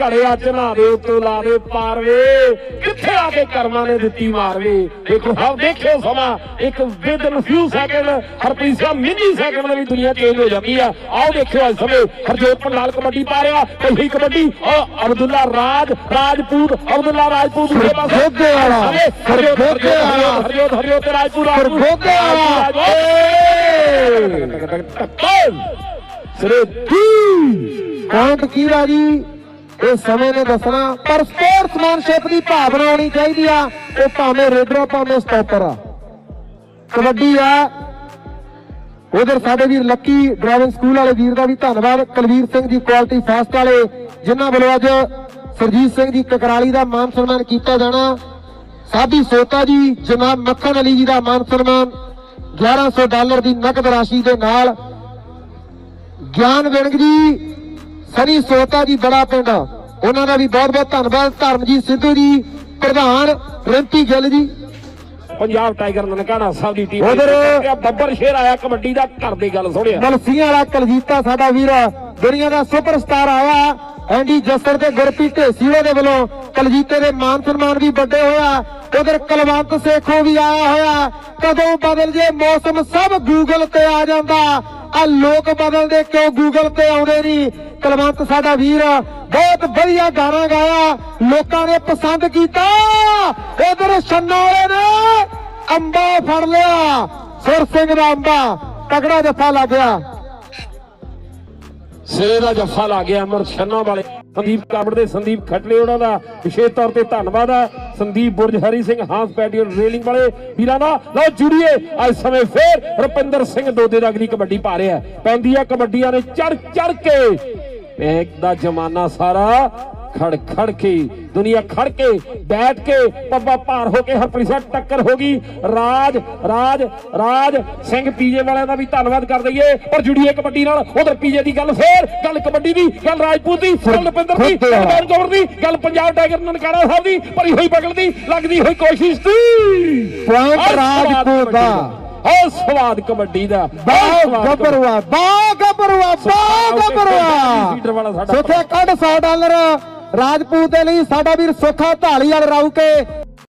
ਘੜਿਆ ਚਨਾ ਦੇ ਉੱਤੋਂ ਲਾ ਦੇ ਪਾਰਵੇ। ਕਿੱਥੇ ਆ ਕੇ ਕਰਮਾਂ ਨੇ ਦਿੱਤੀ ਮਾਰਵੇ? ਦੇਖੋ ਹਾਂ ਦੇਖਿਓ ਸਮਾਂ। ਇੱਕ within few second Harpreet Singh ਮਿਲੀ ਸੈਕਿੰਡ ਦੇ ਵੀ ਦੁਨੀਆ ਚੇਂਜ ਹੋ ਜਾਂਦੀ ਆ। ਆਓ ਦੇਖਿਓ ਇਸ ਸਮੇਂ। ਹਰਜੋਤ ਪੰਡਾਲ ਕਬੱਡੀ ਪਾ ਰਿਹਾ ਪਹਿਲੀ ਕਬੱਡੀ। ਅਬਦੁੱਲਾ ਰਾਜ ਰਾਜਪੂਤ ਅਬਦੁੱਲਾ ਰਾਜਪੂਤ ਦੇ ਪਾਸੇ। ਖਰਗੋਗੇ ਵਾਲਾ, ਖਰਗੋਗੇ ਵਾਲਾ। ਹਰਜੋਤ ਹਰਜੋਤ ਰਾਜਪੂਤ ਖਰਗੋਗੇ ਵਾਲਾ। ਸਰੇ ਦੀ। ਪੁਆਇੰਟ ਕੀ ਆ ਜੀ ਇਹ ਸਮੇਂ ਨੇ ਦੱਸਣਾ, ਪਰ ਸਪੋਰਟਸਮੈਨਸ਼ਿਪ ਦੀ ਭਾਵਨਾ ਹੋਣੀ ਚਾਹੀਦੀ ਆ ਉਹ ਭਾਵੇਂ ਰੇਡਰ ਆ ਭਾਵੇਂ ਸਟਾਪਰ। ਆ ਕਬੱਡੀ ਆ। ਉਧਰ ਸਾਡੇ ਵੀਰ ਲੱਕੀ ਡਰਾਈਵਿੰਗ ਸਕੂਲ ਵਾਲੇ ਵੀਰ ਦਾ ਵੀ ਧੰਨਵਾਦ। ਕੁਲਵੀਰ ਸਿੰਘ ਜੀ ਕੁਆਲਿਟੀ ਫਾਸਟ ਵਾਲੇ, ਜਿਨ੍ਹਾਂ ਵੱਲੋਂ ਅੱਜ ਸਰਜੀਤ ਸਿੰਘ ਜੀ ਕਕਰਾਲੀ ਦਾ ਮਾਨ ਸਨਮਾਨ ਕੀਤਾ ਜਾਣਾ। ਸਾਬੀ ਸੋਤਾ ਜੀ, ਜਨਾਬ ਮੱਖਣ ਅਲੀ ਜੀ ਦਾ ਮਾਨ ਸਨਮਾਨ। 1100 ਡਾਲਰ ਦੀ ਨਕਦ ਰਾਸ਼ੀ ਦੇ ਨਾਲ। ਗਿਆਨ ਵਿਣਗ ਜੀ, ਸਨੀ ਸੋਤਾ ਜੀ ਬੜਾ ਪਿੰਡ ਉਹਨਾਂ ਦਾ ਵੀ ਬਹੁਤ ਬਹੁਤ ਧੰਨਵਾਦ ਧਰਮਜੀਤ ਸਿੱਧੂ ਜੀ ਪ੍ਰਧਾਨ ਰਿੰਪੀ ਗਿੱਲ ਜੀ। ਪੰਜਾਬ ਟਾਈਗਰ ਨਨਕਾਣਾ ਸਾਹਿਬ ਦੀ ਟੀਮ ਉੱਧਰ- ਬੱਬਰ ਸ਼ੇਰ ਆਇਆ ਕਬੱਡੀ ਦਾ ਘਰ ਦੀ ਗੱਲ ਸੁਣਿਆ। ਮਲਸੀਆਂ ਵਾਲਾ ਕਲਜੀਤਾ ਸਾਡਾ ਵੀਰ ਦੁਨੀਆ ਦਾ ਸੁਪਰਸਟਾਰ ਆਇਆ। ਐਂਡੀ ਜੱਸਰ ਤੇ ਗੁਰਪ੍ਰੀਤ ਢੇਸੀੜੇ ਦੇ ਵੱਲੋਂ ਕਲਜੀਤੇ ਦੇ ਮਾਨ ਸਨਮਾਨ ਵੀ ਵੱਡੇ ਹੋਇਆ। ਉਧਰ ਕਲਵੰਤ ਸੇਖੋ ਵੀ ਆਇਆ ਹੋਇਆ। ਕਦੋਂ ਬਦਲ ਜੇ ਮੌਸਮ ਸਭ ਗੂਗਲ ਤੇ ਆ ਜਾਂਦਾ। ਆ ਲੋਕ ਬਦਲਦੇ ਕਿਉਂ ਗੂਗਲ ਤੇ ਆਉਂਦੇ ਨਹੀਂ ਕਲਵੰਤ ਸਾਡਾ ਵੀਰ ਬਹੁਤ ਵਧੀਆ ਗਾਣਾ ਗਾਇਆ, ਲੋਕਾਂ ਨੇ ਪਸੰਦ ਕੀਤਾ। ਉਧਰ ਛੰਨਾ ਨੇ ਅੰਬਾ ਫੜ ਲਿਆ। ਸੁਰ ਸਿੰਘ ਦਾ ਅੰਬਾ ਤਗੜਾ ਜੱਫਾ ਲੱਗਿਆ ਸਿਰੇ ਦਾ ਜੱਫਾ ਲਾ ਗਿਆ ਅਮਰ ਛੰਨਾ ਵਾਲੇ। ਸੰਦੀਪ ਕਾਬੜ ਦੇ ਸੰਦੀਪ ਖਟਲੇ ਉਹਨਾਂ ਦਾ। ਵਿਸ਼ੇਸ਼ ਤੌਰ ਤੇ ਧੰਨਵਾਦ ਹੈ ਸੰਦੀਪ ਬੁਰਜ, ਹਰੀ ਸਿੰਘ, ਹਾਂਸ ਪੈਟੀਓ ਰੇਲਿੰਗ ਵਾਲੇ ਵੀਰਾਂ ਦਾ। ਲਓ ਜੁੜੀਏ। ਅੱਜ ਸਮੇਂ ਫੇਰ ਰੁਪਿੰਦਰ ਸਿੰਘ ਦੋਦੇ ਦਾ ਅਗਲੀ ਕਬੱਡੀ ਪਾ ਰਿਹਾ। ਪੈਂਦੀ ਆ ਕਬੱਡੀਆਂ ਨੇ ਚੜ ਚੜ ਕੇ। ਇੱਕ ਦਾ ਜ਼ਮਾਨਾ ਸਾਰਾ ਖੜ ਖੜ ਕੇ ਦੁਨੀਆ ਖੜ ਕੇ ਬੈਠ ਕੇ ਪੱਬਾ ਭਾਰ ਹੋ ਕੇ ਹਰਪ੍ਰੀਤ ਸਿੰਘ ਟੱਕਰ ਹੋ ਗਈ। ਰਾਜ ਰਾਜ ਰਾਜ ਸਿੰਘ ਪੀਜੇ ਵਾਲਿਆਂ ਦਾ ਵੀ ਧੰਨਵਾਦ ਕਰ ਦਈਏ। ਪਰ ਜੁੜੀਏ ਕਬੱਡੀ ਨਾਲ ਉਧਰ ਪੀਜੇ ਦੀ ਗੱਲ ਫੇਰ ਗੱਲ ਕਬੱਡੀ ਦੀ ਗੱਲ ਰਾਜਪੂਤ ਦੀ ਗੱਲ ਰੁਪਿੰਦਰ ਦੀ ਗੱਲ ਬੈਨ ਕੌਰ ਦੀ ਗੱਲ ਪੰਜਾਬ ਟਾਈਗਰ ਨਨਕਾਣਾ ਸਾਹਿਬ ਦੀ ਭਰੀ ਹੋਈ ਬਗਲ ਦੀ ਲੱਗਦੀ ਹੋਈ ਕੋਸ਼ਿਸ਼ ਦੀ। ਪੁਆਇੰਟ ਰਾਜਪੂਤ ਦਾ। ਆਹ ਸਵਾਦ ਕਬੱਡੀ ਦਾ। ਬਾ। ਗੱਭਰੂਆ ਬਾ ਗੱਭਰੂਆ ਬਾ ਸਾਡਾ ਸੁੱਖੇ ਕੱਢ 100 ਡਾਲਰ ਰਾਜਪੂਤ ਦੇ ਲਈ ਸਾਡਾ ਵੀਰ ਸੁੱਖਾ ਢਾਲੀ ਵਾਲ ਰਾਉ ਕੇ